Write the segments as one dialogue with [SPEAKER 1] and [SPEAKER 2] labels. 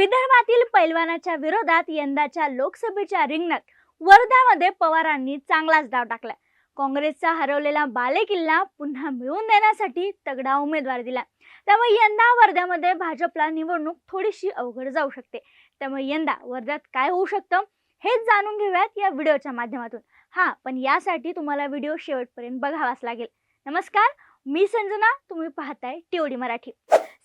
[SPEAKER 1] विदर्भातील पैलवानाच्या विरोधात यंदाच्या लोकसभेच्या रिंगणात वर्ध्यामध्ये पवारांनी चांगलाच डाव टाकला. काँग्रेसचा हरवलेला बालेकिल्ला पुन्हा मिळवून देण्यासाठी तगडा उमेदवार दिला. त्यामुळे यंदा वर्ध्यामध्ये भाजपला निवडणूक थोडीशी अवघड जाऊ शकते. त्यामुळे यंदा वर्ध्यात काय होऊ शकतं हेच जाणून घेऊयात या व्हिडिओच्या माध्यमातून. हा पण यासाठी तुम्हाला व्हिडिओ शेवटपर्यंत बघावाच लागेल. नमस्कार मी संजना तुम्ही पाहताय टीओडी मराठी.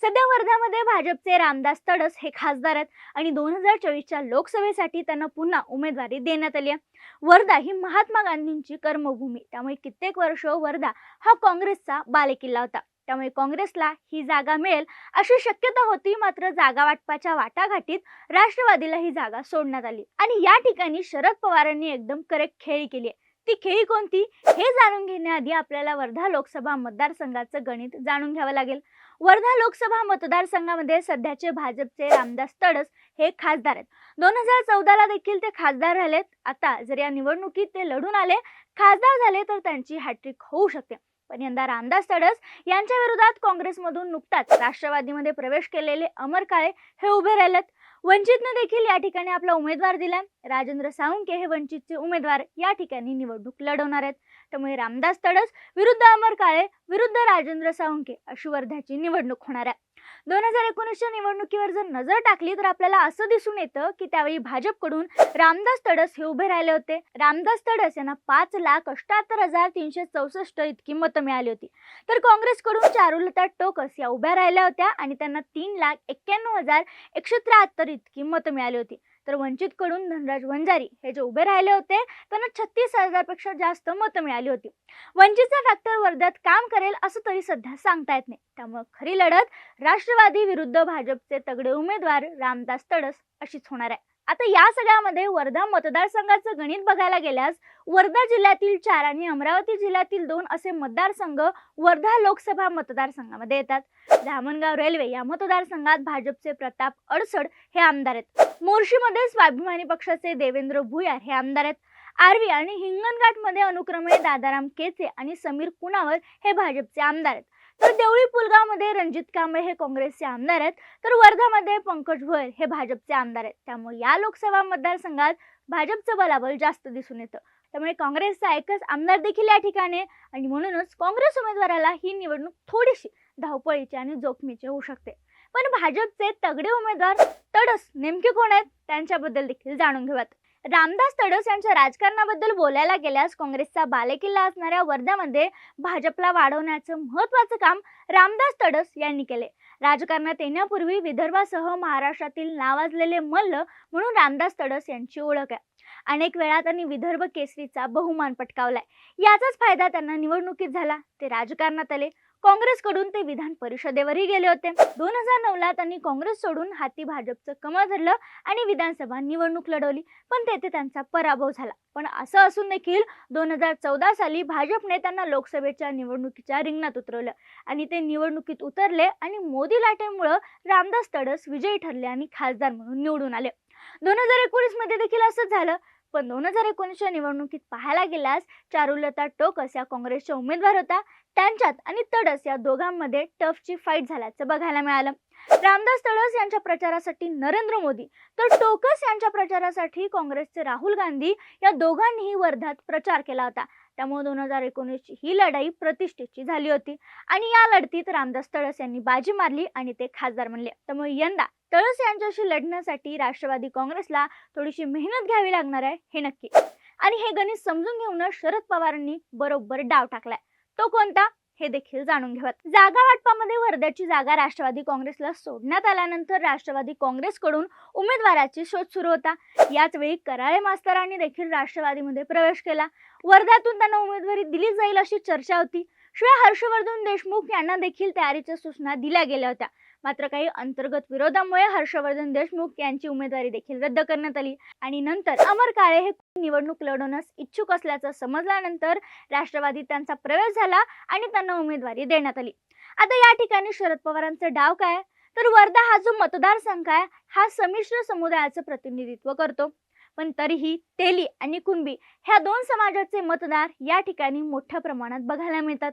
[SPEAKER 1] सध्या वर्ध्यामध्ये भाजपचे रामदास तडस हे खासदार आहेत आणि दोन हजार चोवीसच्या लोकसभेसाठी त्यांना पुन्हा उमेदवारी देण्यात आली आहे. वर्धा ही महात्मा गांधींची कर्मभूमी. त्यामुळे कित्येक वर्ष वर्धा हा काँग्रेसचा बालेकिल्ला होता. त्यामुळे काँग्रेसला ही जागा मिळेल अशी शक्यता होती मात्र जागा वाटपाच्या वाटाघाटीत राष्ट्रवादीला ही जागा सोडण्यात आली. आणि या ठिकाणी शरद पवारांनी एकदम करेक्ट खेळी केली आहे. ती खेळी कोणती? हे जाणून घेण्याआधी आपल्याला वर्धा लोकसभा मतदारसंघाचं गणित जाणून घ्यावं लागेल. वर्धा लोकसभा मतदारसंघामध्ये सध्याचे भाजपचे रामदास तडस हे खासदार आहेत. दोन हजार चौदाला देखील ते खासदार राहिलेत आता जर या निवडणुकीत ते लढून आले खासदार झाले तर त्यांची हॅट्रिक होऊ शकते. पण यंदा रामदास तडस यांच्या विरोधात काँग्रेसमधून नुकताच राष्ट्रवादीमध्ये प्रवेश केलेले अमर काळे हे उभे राहिलेत. वंचितनं देखील या ठिकाणी आपला उमेदवार दिलाय. राजेंद्र साळुंके हे वंचितचे उमेदवार या ठिकाणी निवडणूक लढवणार आहेत. त्यामुळे रामदास तडस विरुद्ध अमर काळे विरुद्ध राजेंद्र साळुंके अशी वर्ध्याची निवडणूक होणार आहे. दोन हजार एकोणीसच्या निवडणुकीवर जर नजर टाकली तर आपल्याला असं दिसून येतं की त्यावेळी भाजपकडून रामदास तडस हे उभे राहिले होते. रामदास तडस यांना पाच लाख अष्ट्याहत्तर हजार तीनशे चौसष्ट इतकी मतं मिळाली होती. तर काँग्रेसकडून चारुलता टोकस या उभ्या राहिल्या होत्या आणि त्यांना तीन लाख एक्क्याण्णव हजार एकशे त्र्याहत्तर इतकी मतं मिळाली होती. तर वंचितकडून धनराज वंजारी हे जे उभे राहिले होते त्यांना छत्तीस हजारपेक्षा जास्त मतं मिळाली होती. वंचितचा फॅक्टर वर्ध्यात काम करेल असं तरी सध्या सांगता येत नाही. त्यामुळे खरी लढत राष्ट्रवादी विरुद्ध भाजपचे तगडे उमेदवार रामदास तडस अशीच होणार आहे. आता या सगळ्यामध्ये वर्धा मतदारसंघाचं गणित बघायला गेल्यास वर्धा जिल्ह्यातील चार आणि अमरावती जिल्ह्यातील दोन असे मतदारसंघ वर्धा लोकसभा मतदारसंघामध्ये येतात. धामणगाव रेल्वे या मतदारसंघात भाजपचे प्रताप अडसड हे आमदार आहेत. मोर्शीमध्ये स्वाभिमानी पक्षाचे देवेंद्र भुयार हे आमदार आहेत. आर्वी आणि हिंगणघाटमध्ये अनुक्रमे दादाराम केचे आणि समीर कुणावर हे भाजपचे आमदार आहेत. तर देवळी पुलगावमध्ये रणजित कांबळे हे काँग्रेसचे आमदार आहेत. तर वर्धामध्ये पंकज भोयर हे भाजपचे आमदार आहेत. त्यामुळे या लोकसभा मतदारसंघात भाजपचं बलाबल जास्त दिसून येतं. त्यामुळे काँग्रेसचा एकच आमदार देखील या ठिकाणी आणि म्हणूनच काँग्रेस उमेदवाराला ही निवडणूक थोडीशी धावपळीची आणि जोखमीची होऊ शकते. पण भाजपचे तगडे उमेदवार तडस नेमके कोण आहेत? त्यांच्याबद्दल देखील जाणून घेऊयात. रामदास तडस यांच्या राजकारणाबद्दल बोलायला गेल्यास काँग्रेसचा बालेकिल्ला असणाऱ्या वर्ध्यामध्ये भाजपला वाढवण्याचं महत्वाचं काम रामदास तडस यांनी केले. राजकारणात येण्यापूर्वी विदर्भासह महाराष्ट्रातील नावाजलेले मल्ल म्हणून रामदास तडस यांची ओळख आहे. अनेक वेळा त्यांनी विदर्भ केसरीचा बहुमान पटकावलाय. याचाच फायदा त्यांना निवडणुकीत झाला. ते राजकारणात आले. काँग्रेसकडून ते विधान परिषदेवरही गेले होते. दोन हजार नऊला त्यांनी काँग्रेस सोडून हाती भाजपचं कमळ धरलं आणि विधानसभा निवडणूक लढवली. पण तेथे त्यांचा पराभव झाला. पण असं असून देखील दोन हजार चौदा साली भाजपने त्यांना लोकसभेच्या निवडणुकीच्या रिंगणात उतरवलं. आणि ते निवडणुकीत उतरले आणि मोदी लाटेमुळं रामदास तडस विजयी ठरले आणि खासदार म्हणून निवडून आले. दोन हजार एकोणीसमध्ये देखील असंच झालं. पण दोन हजार एकोणीसच्या निवडणुकीत पाहायला गेल्यास चारुलता टोकस या काँग्रेसच्या उमेदवार होता. त्यांच्यात आणि तडस या दोघांमध्ये टफची फाईट झाल्याचं बघायला मिळालं. रामदास तडस यांच्या प्रचारासाठी नरेंद्र मोदी तर टोकस यांच्या प्रचारासाठी काँग्रेसचे राहुल गांधी या दोघांनीही वर्धात प्रचार केला होता. त्यामुळे दोन हजार एकोणीसची ही लढाई प्रतिष्ठेची झाली होती. आणि या लढतीत रामदास तळस यांनी बाजी मारली आणि ते खासदार म्हणले त्यामुळे यंदा तळस यांच्याशी लढण्यासाठी राष्ट्रवादी काँग्रेसला थोडीशी मेहनत घ्यावी लागणार आहे हे नक्की. आणि हे गणित समजून घेऊन शरद पवारांनी बरोबर डाव टाकलाय. तो कोणता? हे देखील जाणून घेऊयात. जागा वाटपामध्ये वर्ध्याची जागा राष्ट्रवादी काँग्रेसला सोडण्यात आल्यानंतर राष्ट्रवादी काँग्रेसकडून उमेदवाराची शोध सुरू होता. याच वेळी कराळे मास्तरांनी देखील राष्ट्रवादीमध्ये प्रवेश केला. वर्ध्यातून त्यांना उमेदवारी दिली जाईल अशी चर्चा होती. शिवाय हर्षवर्धन देशमुख यांना देखील तयारीच्या सूचना दिल्या गेल्या होत्या. मात्र काही अंतर्गत विरोधामुळे हर्षवर्धन देशमुख यांची उमेदवारी देखील रद्द करण्यात आली. आणि नंतर अमर काळे हे निवडणूक लढवण्यास इच्छुक असल्याचं समजल्यानंतर राष्ट्रवादीत त्यांचा प्रवेश झाला आणि त्यांना उमेदवारी देण्यात आली. आता या ठिकाणी शरद पवारांचा डाव काय? तर वर्धा हा जो मतदारसंघ आहे हा संमिश्र समुदायाचं प्रतिनिधित्व करतो. पण तरीही तेली आणि कुणबी ह्या दोन समाजाचे मतदार या ठिकाणी मोठ्या प्रमाणात बघायला मिळतात.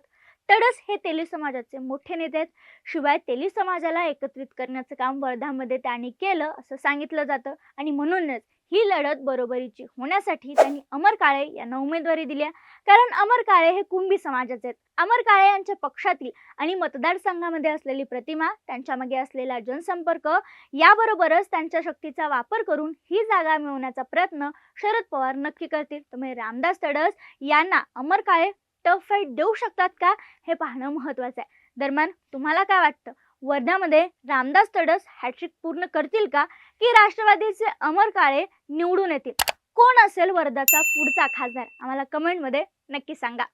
[SPEAKER 1] तडस हे तेली समाजाचे मोठे नेते आहेत. शिवाय तेली समाजाला एकत्रित करण्याचं काम वर्धामध्ये त्यांनी केलं असं सांगितलं जातं. आणि म्हणूनच ही लढत बरोबरीची होण्यासाठी त्यांनी अमर काळे यांना उमेदवारी दिली कारण अमर काळे हे कुंभी समाजाचे आहेत. अमर काळे यांच्या पक्षातील आणि मतदारसंघामध्ये असलेली प्रतिमा त्यांच्यामागे असलेला जनसंपर्क याबरोबरच त्यांच्या शक्तीचा वापर करून ही जागा मिळवण्याचा प्रयत्न शरद पवार नक्की करतील. त्यामुळे रामदास तडस यांना अमर काळे टफ फाईट देऊ शकतात का? हे पाहणं महत्वाचं आहे. दरम्यान तुम्हाला काय वाटतं? वर्ध्यामध्ये रामदास तडस हॅट्रिक पूर्ण करतील का? की राष्ट्रवादीचे अमर काळे निवडून येतील? कोण असेल वर्धाचा पुढचा खासदार? आम्हाला कमेंटमध्ये नक्की सांगा.